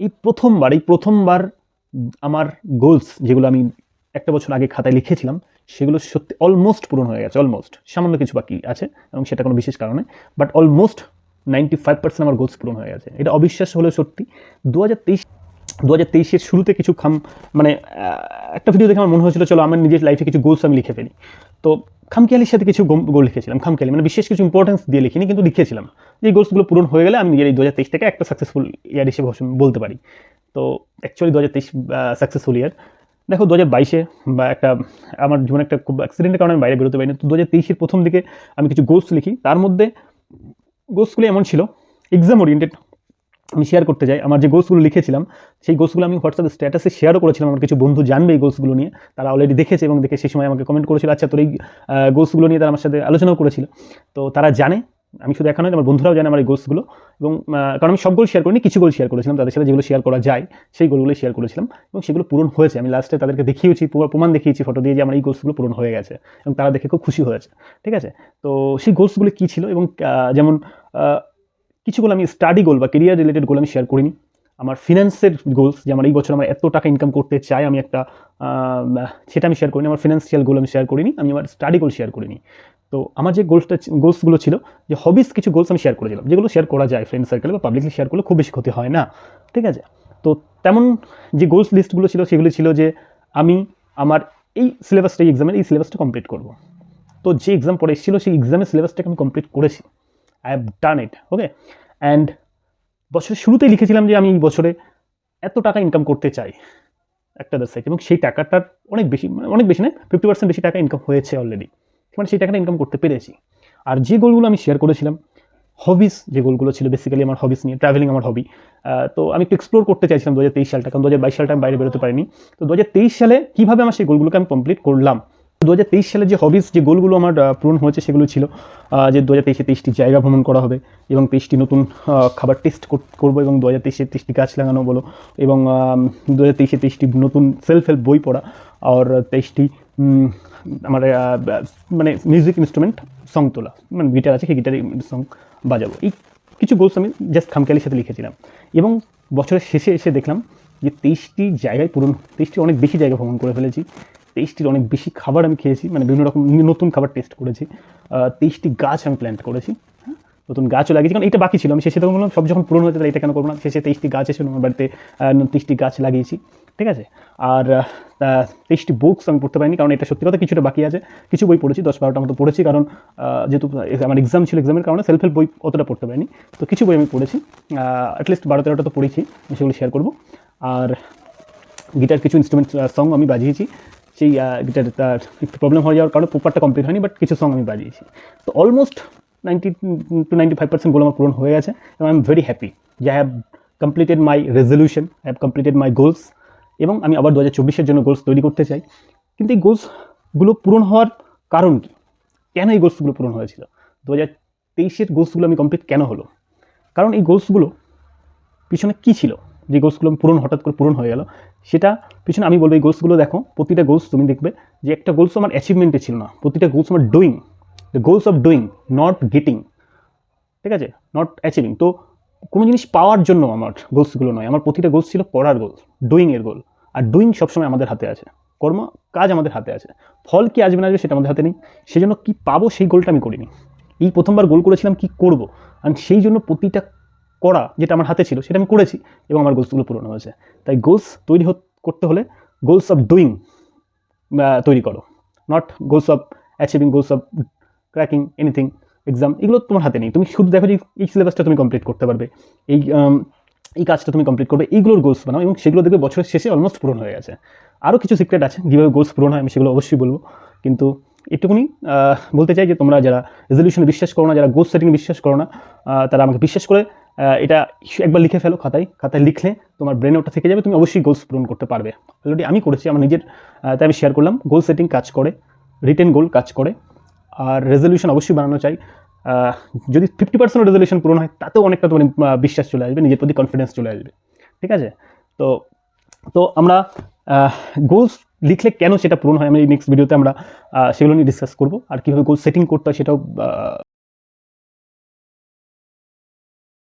এই প্রথমবার এই প্রথমবার আমার গোলস যেগুলো আমি একটা বছর আগে খাতায় লিখেছিলাম, সেগুলো সত্যি অলমোস্ট পূরণ হয়ে গেছে অলমোস্ট সামান্য কিছু বাকি আছে, এবং সেটা কোনো বিশেষ কারণে but almost ninety five percent আমার গোলস পূরণ হয়ে গেছে। এটা অবিশ্বাস হলেও সত্যি। দু হাজার তেইশ দু হাজার তেইশের শুরুতে কিছু খাম মানে একটা ভিডিও দেখে আমার মনে হয়েছিল, চলো আমার নিজের লাইফে কিছু গোলস আমি লিখে ফেলি। তো খামখেয়ালির সাথে কিছু গোল লিখেছিলাম, খামখেয়ালি মানে বিশেষ কিছু ইম্পর্টেন্স দিয়ে লিখিনি, কিন্তু লিখেছিলাম। যে গোলসগুলো পূরণ হয়ে গেলে আমি নিজের এই দু হাজার তেইশ থেকে একটা সাকসেসফুল ইয়ার হিসেবে বলতে পারি। তো অ্যাকচুয়ালি দু হাজার তেইশ সাকসেসফুল ইয়ার দেখো দু হাজার বাইশে বা একটা, আমার জীবনে একটা খুব অ্যাক্সিডেন্টের কারণে আমি বাইরে বেরোতে পারিনি। তো দু হাজার তেইশের প্রথম দিকে আমি কিছু গোলস লিখি। তার মধ্যে গোলসগুলো এমন ছিল। এক্সাম ওরিয়েন্টেড আমি শেয়ার করতে চাই আমার যে গোলসগুলো লিখেছিলাম, সেই গোলসগুলো আমি হোয়াটসঅ্যাপ স্ট্যাটাসে শেয়ারও করেছিলাম। আমার কিছু বন্ধু জানবে এই গোলসগুলো নিয়ে। তারা অলরেডি দেখেছে এবং দেখে সেই সময় আমাকে কমেন্ট করেছিল আচ্ছা তোর এই গোলসগুলো নিয়ে তারা আমার সাথে আলোচনাও করেছিল। তো তারা জানে, আমি শুধু একা নয় আমার বন্ধুরাও জানে আমার এই গোলসগুলো এবং কারণ আমি সব গোল শেয়ার করিনি, কিছু গোল শেয়ার করেছিলাম। তাদের সাথে যেগুলো শেয়ার করা যায়, সেই গোলগুলো শেয়ার করেছিলাম। এবং সেগুলো পূরণ হয়েছে। আমি লাস্টে তাদেরকে দেখিয়েছি, পুরো প্রমাণ দেখিয়েছি ফটো দিয়ে যে আমার এই গোলসগুলো পূরণ হয়ে গেছে। এবং তারা দেখে খুব খুশি হয়েছে। ঠিক আছে? তো সেই গোলসগুলো কী ছিল? এবং যেমন কিছু গোল আমি স্টাডি গোল বা কেরিয়ার রিলেটেড গোল আমি শেয়ার করিনি। আমার ফিনান্সের গোলস যে আমার এই বছর আমার এত টাকা ইনকাম করতে চাই, আমি একটা সেটা আমি শেয়ার করিনি। আমার ফিনান্সিয়াল গোল আমি শেয়ার করিনি, আমি আমার স্টাডি গোল শেয়ার করিনি। তো আমার যে গোলসটা গোলসগুলো ছিল, যে হবিস কিছু গোলস আমি শেয়ার করেছিলাম, যেগুলো শেয়ার করা যায় ফ্রেন্ড সার্কেলে বা পাবলিকলি শেয়ার করলে খুব বেশি ক্ষতি হয় না। ঠিক আছে? তো তেমন যে গোলস লিস্টগুলো ছিল, সেগুলো ছিল যে আমি আমার এই সিলেবাসটা এই এক্সামের এই সিলেবাসটা কমপ্লিট করব। তো যে এক্সাম পরে এসেছিল, সেই এক্সামের সিলেবাসটাকে আমি কমপ্লিট করেছি। I have done it okay and বছরের শুরুতেই লিখেছিলাম যে আমি এই বছরে এত টাকা ইনকাম করতে চাই একটা সাইড এবং সেই টাকাটার অনেক বেশি মানে অনেক বেশি নয় ফিফটি পার্সেন্ট বেশি টাকা ইনকাম হয়েছে অলরেডি মানে সেই টাকাটা ইনকাম করতে পেরেছি। আর যে গোলগুলো আমি শেয়ার করেছিলাম হবিস যে গোলগুলো ছিল বেসিক্যালি আমার হবিস নিয়ে ট্রাভেলিং আমার হবি তো আমি একটু এক্সপ্লোর করতে চাইছিলাম দু হাজার তেইশ সালটা, কারণ দু হাজার বাইশ সালটা আমি বাইরে বেরোতে পারিনি। তো দু হাজার তেইশ সালে কীভাবে আমার সেই গোলগুলোকে আমি কমপ্লিট করলাম? দু হাজার তেইশ সালে যে হবিস, যে গোলগুলো আমার পূরণ হয়েছে সেগুলো ছিল যে দু হাজার তেইশে তেইশটি জায়গা ভ্রমণ করা হবে এবং তেইশটি নতুন খাবার টেস্ট করব এবং দু হাজার তেইশে তেইশটি গাছ লাগানো বলো এবং দু হাজার তেইশে তেইশটি নতুন সেলফ হেল্প বই পড়া আর তেইশটি আমার মানে মিউজিক ইনস্ট্রুমেন্ট সং তোলা। মানে গিটার আছে, সেই গিটারে সং বাজাবো। এই কিছু গোলস আমি জাস্ট খামখেয়ালির সাথে লিখেছিলাম। এবং বছরের শেষে এসে দেখলাম যে তেইশটি জায়গায় পূরণ, তেইশটি অনেক বেশি জায়গা ভ্রমণ করে ফেলেছি। তেইশটির অনেক বেশি খাবার আমি খেয়েছি মানে বিভিন্ন রকম নতুন খাবার টেস্ট করেছি। তেইশটি গাছ আমি প্ল্যান্ট করেছি হ্যাঁ? নতুন গাছও লাগিয়েছি, কারণ এটা বাকি ছিল। আমি শেষে তখন বললাম, সব যখন পূরণ হয়েছে তাহলে এটা কেন করব না? শেষে তেইশটি গাছ এসে আমার বাড়িতে তেইশটি গাছ লাগিয়েছি, ঠিক আছে? আর তেইশটি বুকস আমি পড়তে পারিনি, কারণ এটা সত্যি কথা কিছুটা বাকি আছে। কিছু বই পড়েছি, দশ বারোটা মতো পড়েছি, কারণ যেহেতু আমার এক্সাম ছিল এক্সামের কারণে সেলফ হেল্প বই অতটা পড়তে পারিনি। তো কিছু বই আমি পড়েছি অ্যাটলিস্ট বারো তেরোটা তো পড়েছি, আমি সেগুলো শেয়ার করব। আর গিটার কিছু ইনস্ট্রুমেন্ট সং আমি বাজিয়েছি সেই গিটার তার একটু প্রবলেম হয়ে যাওয়ার কারণে প্রপারটা কমপ্লিট হয়নি বাট কিছু সং আমি বাজিয়েছি। তো almost ninety two ninety five percent goal আমার পূরণ হয়ে গেছে, এবং আই এম ভেরি হ্যাপি যে I have completed my resolution I have completed my goals এবং আমি আবার দু হাজার চব্বিশের জন্য গোলস তৈরি করতে চাই। কিন্তু এই গোলসগুলো পূরণ হওয়ার কারণ কী? কেন এই গোলসগুলো পূরণ হয়েছিল? দু হাজার তেইশের গোলসগুলো আমি কমপ্লিট কেন হলো? কারণ এই গোলসগুলো পিছনে কী ছিল? যে গোলসগুলো পূরণ, হঠাৎ করে পূরণ হয়ে গেল। সেটা পিছনে আমি বলব, এই গোলসগুলো দেখো, প্রতিটা গোলস তুমি দেখবে যে একটা গোলস আমার অ্যাচিভমেন্টে ছিল না। প্রতিটা গোলস আমার doing the goals of doing not getting ঠিক আছে? নট অ্যাচিভিং তো কোনো জিনিস পাওয়ার জন্য আমার গোলসগুলো নয়। আমার প্রতিটা গোলস ছিল করার গোল ডুইংয়ের গোল আর ডুইং সবসময় আমাদের হাতে আছে। কর্ম, কাজ আমাদের হাতে আছে। ফল কি আসবে না আসবে সেটা আমাদের হাতে নেই। সেই জন্য কী পাবো সেই গোলটা আমি করিনি। এই প্রথমবার গোল করেছিলাম কি করব? আর সেই জন্য প্রতিটা করা যেটা আমার হাতে ছিল, সেটা আমি করেছি এবং আমার গোলসগুলো পূরণ হয়েছে। তাই গোলস তৈরি করতে হলে গোলস অফ ডুইং তৈরি করো। Not goals of achieving goals of cracking anything exam এগুলো তোমার হাতে নেই। তুমি শুধু দেখো যে এই সিলেবাসটা তুমি কমপ্লিট করতে পারবে, এই এই কাজটা তুমি কমপ্লিট করবে এইগুলোর গোলস বানাও এবং সেগুলো দেখবে বছরের শেষে অলমোস্ট পূরণ হয়ে গেছে। আরও কিছু সিক্রেট আছে কীভাবে গোলস পূরণ হয় আমি সেগুলো অবশ্যই বলব। কিন্তু এটুকুনি বলতে চাই যে তোমরা যারা রেজলিউশনে বিশ্বাস করো না, যারা গোল সেটিংয়ে বিশ্বাস করো না তারা আমাকে বিশ্বাস করে এটা একবার লিখে ফেলো খাতায়। খাতায় লিখলে তোমার ব্রেনে ওটা থেকে যাবে, তুমি অবশ্যই গোলস পূরণ করতে পারবে। অলরেডি আমি করেছি, আমার নিজের তাই আমি শেয়ার করলাম। গোল সেটিং কাজ করে রিটেন গোল কাজ করে, আর রেজলিউশন অবশ্যই বানানো চাই। যদি ফিফটি পার্সেন্ট রেজলিউশন পূরণ হয়, তাতেও অনেকটা তোমার বিশ্বাস চলে আসবে, নিজের প্রতি কনফিডেন্স চলে আসবে। ঠিক আছে? তো তো আমরা গোলস লিখলে কেন সেটা পূরণ হয় আমি নেক্সট ভিডিওতে আমরা সেগুলো নিয়ে ডিসকাস করব। আর কীভাবে গোল সেটিং করতে হয় সেটাও